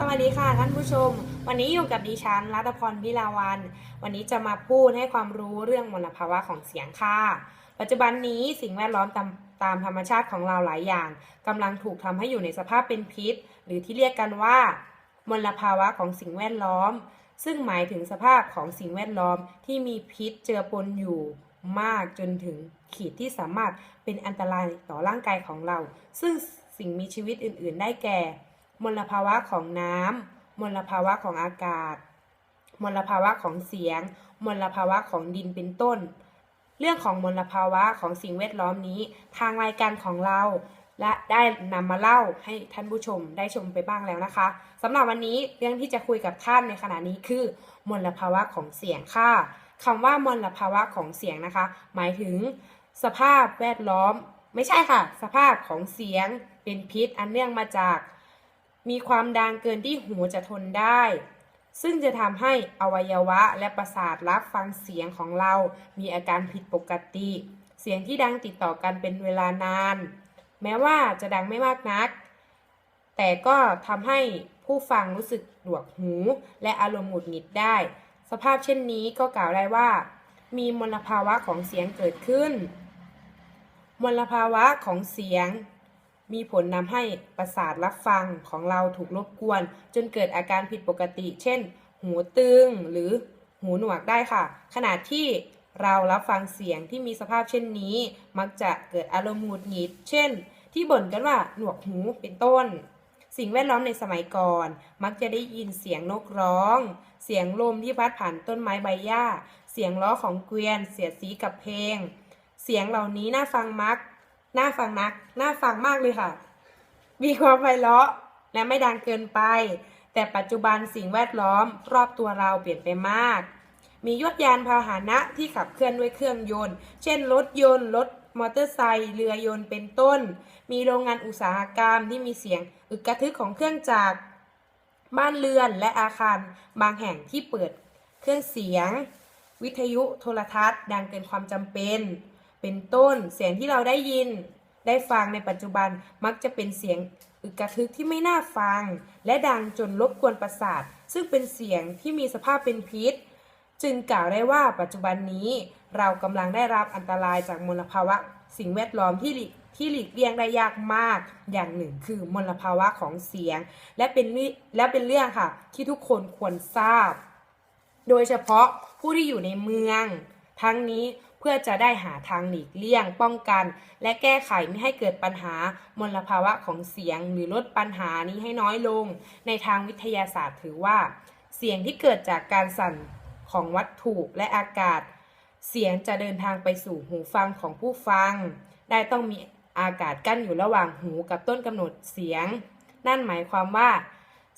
สวัสดีค่ะท่านผู้ชม วันนี้อยู่กับดิฉันรัตพรวิลาวัน วันนี้จะมาพูดให้ความรู้เรื่องมลภาวะของเสียงค่ะ ปัจจุบันนี้สิ่งแวดล้อมตามตามธรรมชาติของเราหลายอย่างกำลังถูกทำให้อยู่ในสภาพเป็นพิษ หรือที่เรียกกันว่า มลภาวะของสิ่งแวดล้อม ซึ่งหมายถึงสภาพของสิ่งแวดล้อมที่มีพิษเจือปนอยู่มากจนถึงขีดที่สามารถเป็นอันตรายต่อร่างกายของเรา ซึ่งสิ่งมีชีวิตอื่น ๆ ได้แก่ มลภาวะของน้ำมลภาวะของอากาศ มลภาวะของเสียง มลภาวะของดินเป็นต้น เรื่องของมลภาวะของสิ่งแวดล้อมนี้ ทางรายการของเรา และได้นำมาเล่าให้ท่านผู้ชมได้ชมไปบ้างแล้วนะคะสำหรับวันนี้เรื่องที่จะคุยกับท่านในขณะนี้คือ มลภาวะของเสียงค่ะคำว่ามลภาวะของเสียงนะคะ หมายถึง สภาพแวดล้อม ไม่ใช่ค่ะ สภาพของเสียงเป็นพิษอันเนื่องมาจาก มีความดังเกินที่หูจะทนได้ ซึ่งจะทำให้อวัยวะและประสาทรับฟังเสียงของเรา มีอาการผิดปกติ เสียงที่ดังติดต่อกันเป็นเวลานาน แม้ว่าจะดังไม่มากนัก แต่ก็ทำให้ผู้ฟังรู้สึกหนวกหู และอารมณ์หงุดหงิดได้ สภาพเช่นนี้ก็กล่าวได้ว่า มีมลภาวะของเสียงเกิดขึ้น มลภาวะของเสียง มีผลนำให้ประสาทรับฟังของเราถูกรบกวน จนเกิดอาการผิดปกติ เช่น หูตึงหรือหูหนวกได้ค่ะ ขณะที่เรารับฟังเสียงที่มีสภาพเช่นนี้ มักจะเกิดอารมณ์หงุดหงิด เช่น ที่บ่นกันว่าหนวกหูเป็นต้น สิ่งแวดล้อมในสมัยก่อน มักจะได้ยินเสียงนกร้อง เสียงลมที่พัดผ่านต้นไม้ใบหญ้า เสียงล้อของเกวียน เสียดสีกับเพลง เสียงเหล่านี้น่าฟังมัก น่าฟังนัก น่าฟังมากเลยค่ะ มีความไพเราะและไม่ดังเกินไป แต่ปัจจุบันสิ่งแวดล้อม รอบตัวเราเปลี่ยนไปมาก มียวดยานพาหนะที่ขับเคลื่อนด้วยเครื่องยนต์ เช่นรถยนต์รถมอเตอร์ไซค์เรือยนต์เป็นต้น มีโรงงานอุตสาหกรรมที่มีเสียงอึกกระทึกของเครื่องจักรบ้านเรือนและอาคาร บางแห่งที่เปิดเครื่องเสียง วิทยุโทรทัศน์ ดังเกินความจำเป็น เป็นต้น เสียงที่เราได้ยิน ได้ฟังในปัจจุบันมักจะเป็นเสียงอึกกระทึกที่ไม่น่าฟัง และดังจนรบกวนประสาท ซึ่งเป็นเสียงที่มีสภาพเป็นพิษ จึงกล่าวได้ว่าปัจจุบันนี้เรากำลังได้รับอันตรายจากมลภาวะ สิ่งแวดล้อมที่หลีกที่หลีกเลี่ยงได้ยากมาก อย่างหนึ่งคือมลภาวะของเสียง และเป็นและเป็นเรื่องค่ะ ที่ทุกคนควรทราบ โดยเฉพาะผู้ที่อยู่ในเมือง ทั้งนี้ เพื่อจะได้หาทางหลีกเลี่ยง ป้องกัน และแก้ไขไม่ให้เกิดปัญหามลภาวะของเสียง หรือลดปัญหานี้ให้น้อยลง ในทางวิทยาศาสตร์ถือว่า เสียงที่เกิดจากการสั่นของวัตถุและอากาศ เสียงจะเดินทางไปสู่หูฟังของผู้ฟัง ได้ต้องมีอากาศกั้นอยู่ระหว่างหูกับต้นกำหนดเสียง นั่นหมายความว่า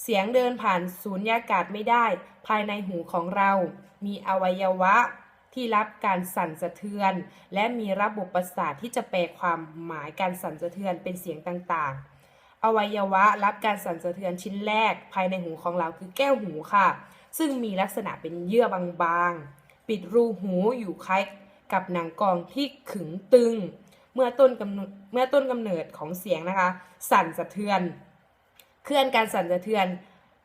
เสียงเดินผ่านสูญญากาศไม่ได้ ภายในหูของเรา มีอวัยวะ ที่รับการสั่นสะเทือน และมีระบบประสาทที่จะแปลความหมายการสั่นสะเทือนเป็นเสียงต่างๆ อวัยวะรับการสั่นสะเทือนชิ้นแรกภายในหูของเราคือแก้วหูค่ะ ซึ่งมีลักษณะเป็นเยื่อบางๆ ปิดรูหูอยู่คล้ายกับหนังกองที่ขึงตึง เมื่อต้นกำเนิดเมื่อต้นกำเนิดของเสียงนะคะ สั่นสะเทือน เคลื่อนการสั่นสะเทือน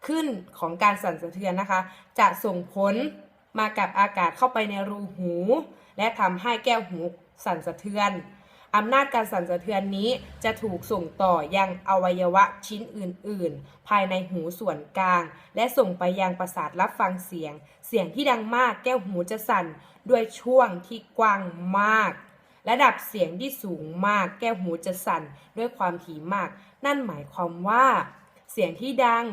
ขึ้นของการสั่นสะเทือนนะคะ จะส่งผล มากับอากาศเข้าไปในรูหู และทำให้แก้วหูสั่นสะเทือนอำนาจการสั่นสะเทือนนี้จะถูกส่งต่อยังอวัยวะชิ้นอื่น ๆ ภายในหูส่วนกลาง และส่งไปยังประสาทรับฟังเสียง เสียงที่ดังมากแก้วหูจะสั่นด้วยช่วงที่กว้างมาก ระดับเสียงที่สูงมากแก้วหูจะสั่นด้วยความถี่มาก นั่นหมายความว่า เสียงที่ดัง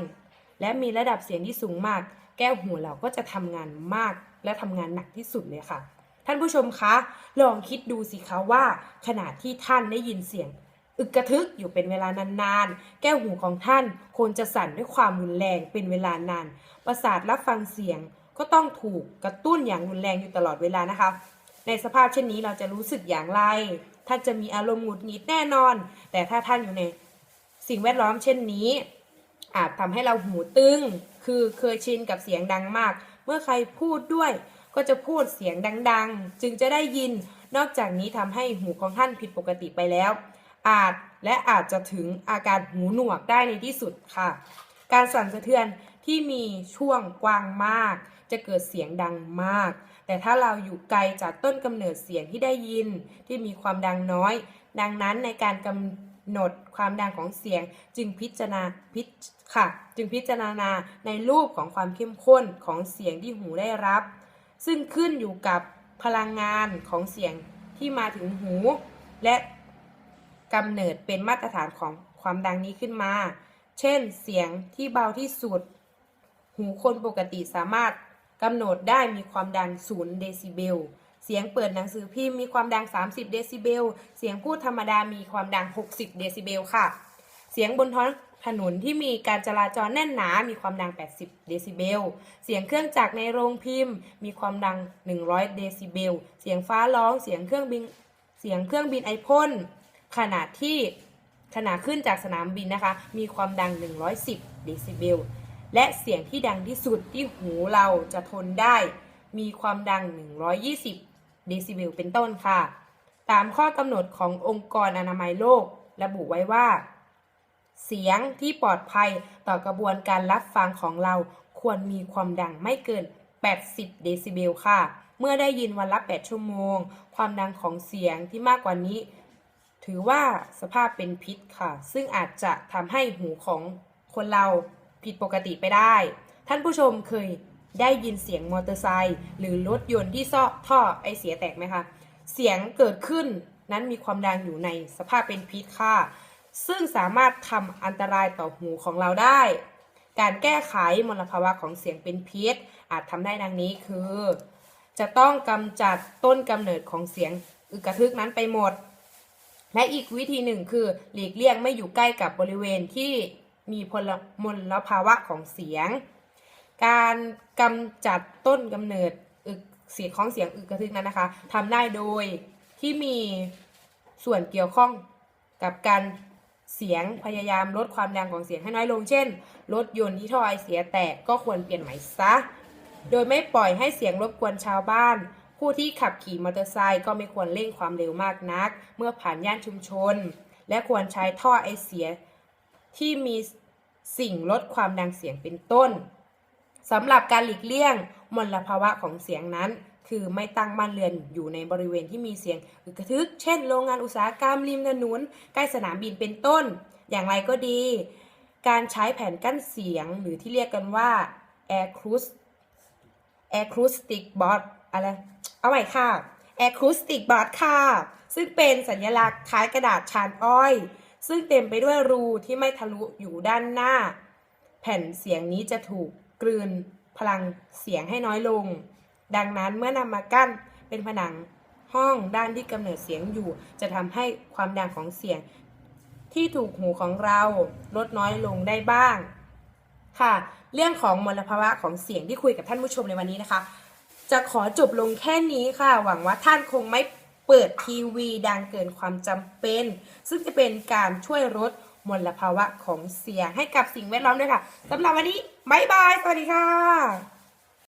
และมีระดับเสียงที่สูงมาก แก้วหูเราก็จะทำงานมากและทำงานหนักที่สุดเลยค่ะ ท่านผู้ชมคะ ลองคิดดูสิคะว่า ขณะที่ท่านได้ยินเสียง อึกกระทึกอยู่เป็นเวลานานๆ แก้วหูของท่านควรจะสั่นด้วยความรุนแรงเป็นเวลานาน ประสาทรับฟังเสียงก็ต้องถูกกระตุ้นอย่างรุนแรงอยู่ตลอดเวลานะคะ ในสภาพเช่นนี้เราจะรู้สึกอย่างไร ท่านจะมีอารมณ์หงุดหงิดแน่นอน แต่ถ้าท่านอยู่ในสิ่งแวดล้อมเช่นนี้ อาจทำให้เราหูตึง คือเคยชินกับเสียงดังมาก เมื่อใครพูดด้วย ก็จะพูดเสียงดังๆ จึงจะได้ยิน นอกจากนี้ทำให้หูของท่านผิดปกติไปแล้ว อาจและอาจจะถึงอาการหูหนวกได้ในที่สุดค่ะ การสั่นสะเทือนที่มีช่วงกว้างมาก จะเกิดเสียงดังมาก แต่ถ้าเราอยู่ไกลจากต้นกำเนิดเสียงที่ได้ยินที่มีความดังน้อย ดังนั้นในการกำ หนดความดังของเสียง จึงพิจารณาพิจค่ะ จึงพิจารณาในรูปของความเข้มข้นของเสียงที่หูได้รับ ซึ่งขึ้นอยู่กับพลังงานของเสียงที่มาถึงหู และกำเนิดเป็นมาตรฐานของความดังนี้ขึ้นมา เช่น เสียงที่เบาที่สุด หูคนปกติสามารถกำหนดได้มีความดัง 0 เดซิเบล สียงเปิดหนังสือพิมพ์มีความดัง 30 เดซิเบล เสียงพูดธรรมดามีความดัง 60 เดซิเบลค่ะ เสียงบนท้องถนนที่มีการจราจรแน่นหนา มีความดัง 80 เดซิเบล เสียงเครื่องจักรในโรงพิมพ์ มีความดัง 100 เดซิเบล เสียงฟ้าร้อง เสียงเครื่องบิน เสียงเครื่องบินไอพ่นขณะที่ขณะขึ้นจากสนามบินนะคะ มีความดัง 110 เดซิเบล และเสียงที่ดังที่สุดที่หูเราจะทนได้ มีความดัง 120 เดซิเบลเป็นต้นค่ะ ตามข้อกำหนดขององค์กรอนามัยโลก ระบุไว้ว่า เสียงที่ปลอดภัยต่อกระบวนการรับฟังของเราควรมีความดังไม่เกิน 80 เดซิเบลค่ะ เมื่อได้ยินวันละ 8 ชั่วโมง ความดังของเสียงที่มากกว่านี้ ถือว่าสภาพเป็นพิษค่ะ ซึ่งอาจจะทำให้หูของคนเราผิดปกติไปได้ ท่านผู้ชมเคย ได้ยินเสียงมอเตอร์ไซค์หรือรถยนต์ที่ซ่อท่อไอเสียแตกไหมคะ เสียงเกิดขึ้นนั้นมีความดังอยู่ในสภาพเป็นพิษค่ะ ซึ่งสามารถทำอันตรายต่อหูของเราได้ การแก้ไขมลภาวะของเสียงเป็นพิษ อาจทำได้ดังนี้คือ จะต้องกำจัดต้นกำเนิดของเสียงอึกกระทึกนั้นไปหมด และอีกวิธีหนึ่งคือ หลีกเลี่ยงไม่อยู่ใกล้กับบริเวณที่มีพลมลภาวะของเสียง การกำจัดต้นกำเนิดอึกเสียงของเสียงอึกกระทึกนั้นนะคะทำได้โดยที่มีส่วนเกี่ยวข้องกับการเสียงพยายามลดความดังของเสียงให้น้อยลง เช่น รถยนต์ที่ท่อไอเสียแตกก็ควรเปลี่ยนใหม่ซะ โดยไม่ปล่อยให้เสียงรบกวนชาวบ้าน ผู้ที่ขับขี่มอเตอร์ไซค์ก็ไม่ควรเร่งความเร็วมากนัก เมื่อผ่านย่านชุมชน และควรใช้ท่อไอเสียที่มีสิ่งลดความดังเสียงเป็นต้น สำหรับการหลีกเลี่ยงมลภาวะของเสียงนั้น คือไม่ตั้งบ้านเรือนอยู่ในบริเวณที่มีเสียงอึกระทึก เช่น โรงงานอุตสาหกรรมริมถนนใกล้สนามบินเป็นต้น อย่างไรก็ดี การใช้แผ่นกั้นเสียงหรือที่เรียกกันว่า acoustic acoustic board อะไร เอาใหม่ค่ะ acoustic board ค่ะ ซึ่งเป็นสัญลักษณ์คล้ายกระดาษชานอ้อย ซึ่งเต็มไปด้วยรูที่ไม่ทะลุอยู่ด้านหน้า แผ่นเสียงนี้จะถูก กลืนพลังเสียงให้น้อยลง ดังนั้นเมื่อนำมากั้นเป็นผนังห้องด้านที่กำเนิดเสียงอยู่ จะทำให้ความดังของเสียง ที่ถูกหูของเราลดน้อยลงได้บ้าง ค่ะ เรื่องของมลภาวะของเสียงที่คุยกับท่านผู้ชมในวันนี้นะคะ จะขอจบลงแค่นี้ค่ะ หวังว่าท่านคงไม่เปิดทีวีดังเกินความจำเป็น ซึ่งจะเป็นการช่วยลด มลภาวะของเสียงให้กับสิ่งแวดล้อมด้วยค่ะสำหรับวันนี้บ๊ายบาย สวัสดีค่ะ